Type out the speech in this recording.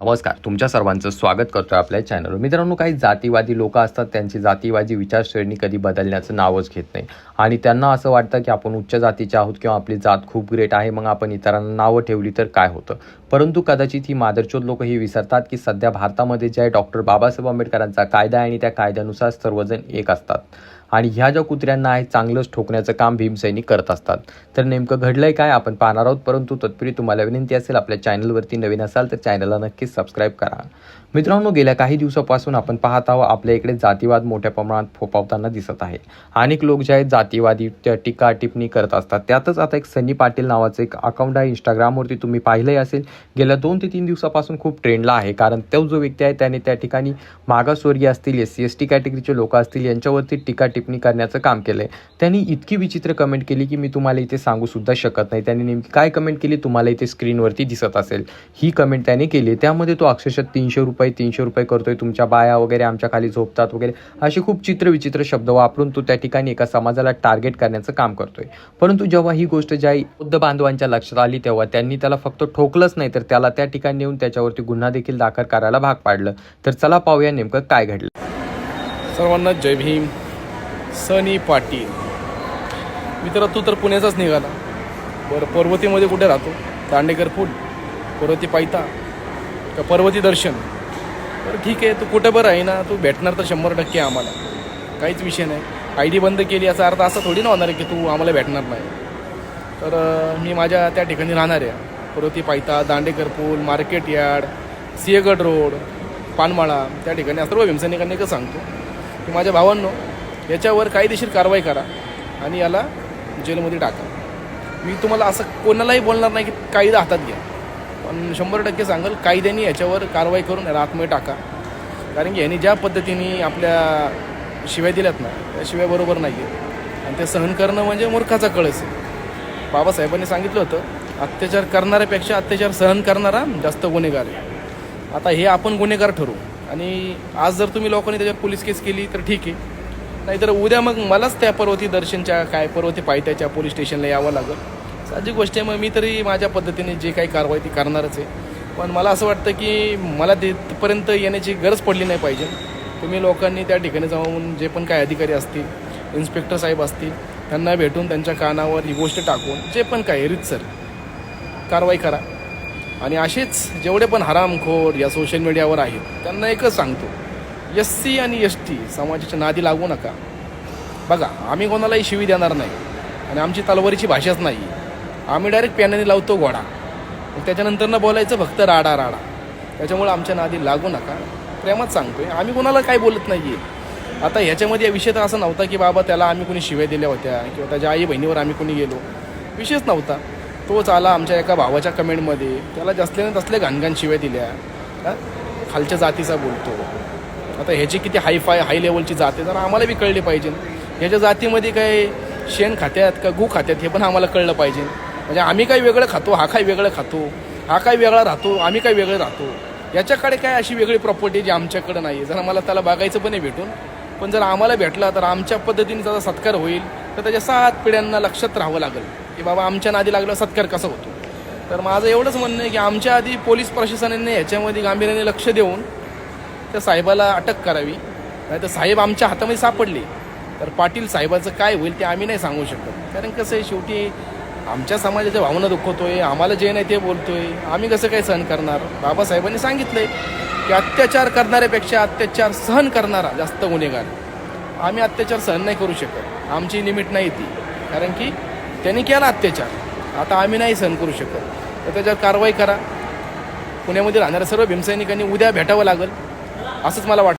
नमस्कार तुमच्या सर्वांचं स्वागत करतो आपल्या चॅनलवर मित्रांनो काही जातीवादी लोक असतात त्यांची जातीवादी विचारसरणी कधी बदलण्याचं नावच घेत नाही. आणि त्यांना असं वाटतं की आपण उच्च जातीचे आहोत किंवा आपली जात खूप ग्रेट आहे मग आपण इतरांना नावं ठेवली तर काय होतं? परंतु कदाचित ही मादरचोद लोक ही विसरतात की सध्या भारतामध्ये जे आहे डॉक्टर बाबासाहेब आंबेडकरांचा कायदा आणि त्या कायद्यानुसार सर्वजण एक असतात. आणि ह्या ज्या कुत्र्यांना आहे चांगलंच ठोकण्याचं काम भीमसैनिक करत असतात. तर नेमकं घडलंय काय आपण पाहणार आहोत परंतु तत्पूर्वी तुम्हाला विनंती असेल आपल्या चॅनलवरती नवीन असाल तर चॅनलला नक्कीच सबस्क्राईब करा. मित्रांनो गेल्या काही दिवसापासून आपण पाहत आहोत आपल्या इकडे जातीवाद मोठ्या प्रमाणात फोपावताना दिसत आहे. अनेक लोक जे आहेत जातीवादी त्या टीका टिप्पणी करत असतात. त्यातच आता एक सनी पाटील नावाचं एक अकाउंट आहे इंस्टाग्रामवरती तुम्ही पाहिलंही असेल. गेल्या दोन ते तीन दिवसापासून खूप ट्रेंडला आहे कारण तो जो व्यक्ती आहे त्याने त्या ठिकाणी मागासवर्गीय असतील एस सी एस टी कॅटेगरीचे लोक असतील यांच्यावरती टीका टिप्पणी करण्याचं काम केलं आहे त्यांनी इतकी विचित्र कमेंट केली की मी तुम्हाला इथे सांगू सुद्धा शकत नाही. त्यांनी नेमकी काय कमेंट केली तुम्हाला इथे स्क्रीनवरती दिसत असेल. ही कमेंट त्याने केली. त्यामध्ये तो अक्षरशः तीनशे रुपये तीनशे रुपये करतोय. तुमच्या बाया वगैरे आमच्या खाली झोपतात वगैरे. असे खूप चित्र विचित्र शब्द वापरून तो त्या ठिकाणी एका समाजाला टार्गेट करण्याचं काम करतोय. परंतु जेव्हा ही गोष्ट ज्या बुद्ध बांधवांच्या लक्षात आली तेव्हा त्यांनी त्याला फक्त ठोकलंच नाही तर त्याला त्या ठिकाणी नेऊन त्याच्यावरती गुन्हा देखील दाखल करायला भाग पाडलं. तर चला पाहूया नेमकं काय घडलं. सर्वांना जय भीम. सनी पाटील. मित्र तू तर पुण्याचाच निघाला. बरं पर्वतीमध्ये कुठे राहतो? दांडेकर पूल पर्वती पायता का पर्वती दर्शन? बरं ठीक आहे तू कुठं बरं आहे ना तू भेटणार तर शंभर टक्के आम्हाला. काहीच विषय नाही. आय डी बंद केली याचा अर्थ असा थोडी ना होणार आहे की तू आम्हाला भेटणार नाही. तर मी माझ्या त्या ठिकाणी राहणार आहे. पर्वती पायता दांडेकर पूल market yard Sinhagad road Panmala त्या ठिकाणी सर्व भीमसैनिकांनी एकच सांगतो. की माझ्या भावांनो याच्यावर कायदेशीर कारवाई करा आणि याला जेलमध्ये टाका. मी तुम्हाला असं कोणालाही बोलणार नाही की कायदा हातात घ्या. पण शंभर टक्के सांगाल कायद्याने याच्यावर कारवाई करून याला आतमध्ये टाका. कारण की यांनी ज्या पद्धतीने आपल्या शिव्या दिल्यात ना त्या शिव्या बरोबर नाही आहे आणि ते सहन करणं म्हणजे मूर्खाचा कळस आहे. बाबासाहेबांनी सांगितलं होतं अत्याचार करणाऱ्यापेक्षा अत्याचार सहन करणारा जास्त गुन्हेगार आहे. आता हे आपण गुन्हेगार ठरू आणि आज जर तुम्ही लोकांनी त्याच्यावर पोलीस केस केली तर ठीक आहे. नाहीतर उद्या मग मलाच त्या पर्वती दर्शनच्या काय पर्वती पायथ्याच्या पोलीस स्टेशनला यावं लागेल. साहजिक गोष्ट आहे मग मी तरी माझ्या पद्धतीने जे काही कारवाई ती करणारच आहे. पण मला असं वाटतं की मला तिथपर्यंत येण्याची गरज पडली नाही पाहिजे. तुम्ही लोकांनी त्या ठिकाणी जाऊन जे पण काय अधिकारी असतील इन्स्पेक्टर साहेब असतील त्यांना भेटून त्यांच्या कानावर ही गोष्ट टाकून जे पण काय रीतसर कारवाई करा. आणि असेच जेवढे पण हरामखोर या सोशल मीडियावर आहेत त्यांना एकच सांगतो एस सी आणि एस टी समाजाच्या नादी लागू नका. बघा आम्ही कोणालाही शिवी देणार नाही आणि आमची तलवारीची भाषाच नाही. आम्ही डायरेक्ट पॅनाने लावतो घोडा. त्याच्यानंतर ना बोलायचं फक्त राडा राडा. त्याच्यामुळे आमच्या नादी लागू नका. प्रेमात सांगतोय आम्ही कोणाला काय बोलत नाही आहे आता ह्याच्यामध्ये विषय तर असा नव्हता की बाबा त्याला आम्ही कोणी शिव्या दिल्या होत्या किंवा त्याच्या आई बहिणीवर आम्ही कोणी गेलो. विषयच नव्हता. तोच आला आमच्या एका भावाच्या कमेंटमध्ये त्याला जसल्याने तसल्या घाणघाण शिव्या दिल्या. खालच्या जातीचा बोलतो. आता ह्याची किती हायफाय हाय लेवलची जात आहे जरा आम्हाला बी कळली पाहिजे. ह्याच्या जातीमध्ये काय शेण खात्यात का गू खात्यात हे पण आम्हाला कळलं पाहिजे. म्हणजे आम्ही काय वेगळं खातो हा काय वेगळं खातो हा काय वेगळा राहतो आम्ही काय वेगळं राहतो. याच्याकडे काय अशी वेगळी प्रॉपर्टी जी आमच्याकडे नाही आहे जर मला त्याला बघायचं पण आहे भेटून पण जर आम्हाला भेटला तर आमच्या पद्धतीने त्याचा सत्कार होईल. तर त्याच्या सात पिढ्यांना लक्षात राहावं लागेल. की बाबा आमच्या नादी लागला सत्कार कसा होतो? तर माझं एवढंच म्हणणं आहे की आमच्या आधी पोलीस प्रशासनाने ह्याच्यामध्ये गांभीर्याने लक्ष देऊन त्या साहेबाला अटक करावी. नाही तर साहेब आमच्या हातामध्ये सापडले. तर पाटील साहेबाचं काय होईल ते आम्ही नाही सांगू शकत. कारण कसं आहे शेवटी आमच्या समाजाच्या भावना दुखवतोय आम्हाला जे नाही ते बोलतोय आम्ही कसं काय सहन करणार? बाबासाहेबांनी सांगितलंय की अत्याचार करणाऱ्यापेक्षा अत्याचार सहन करणारा जास्त गुन्हेगार. आम्ही अत्याचार सहन नाही करू शकत. आमची लिमिट नाही ती. कारण की त्यांनी केला अत्याचार. आता आम्ही नाही सहन करू शकत. तर त्याच्यावर कारवाई करा. पुण्यामध्ये राहणाऱ्या सर्व भीमसैनिकांनी उद्या भेटावं लागेल. असंच मला वाटतं.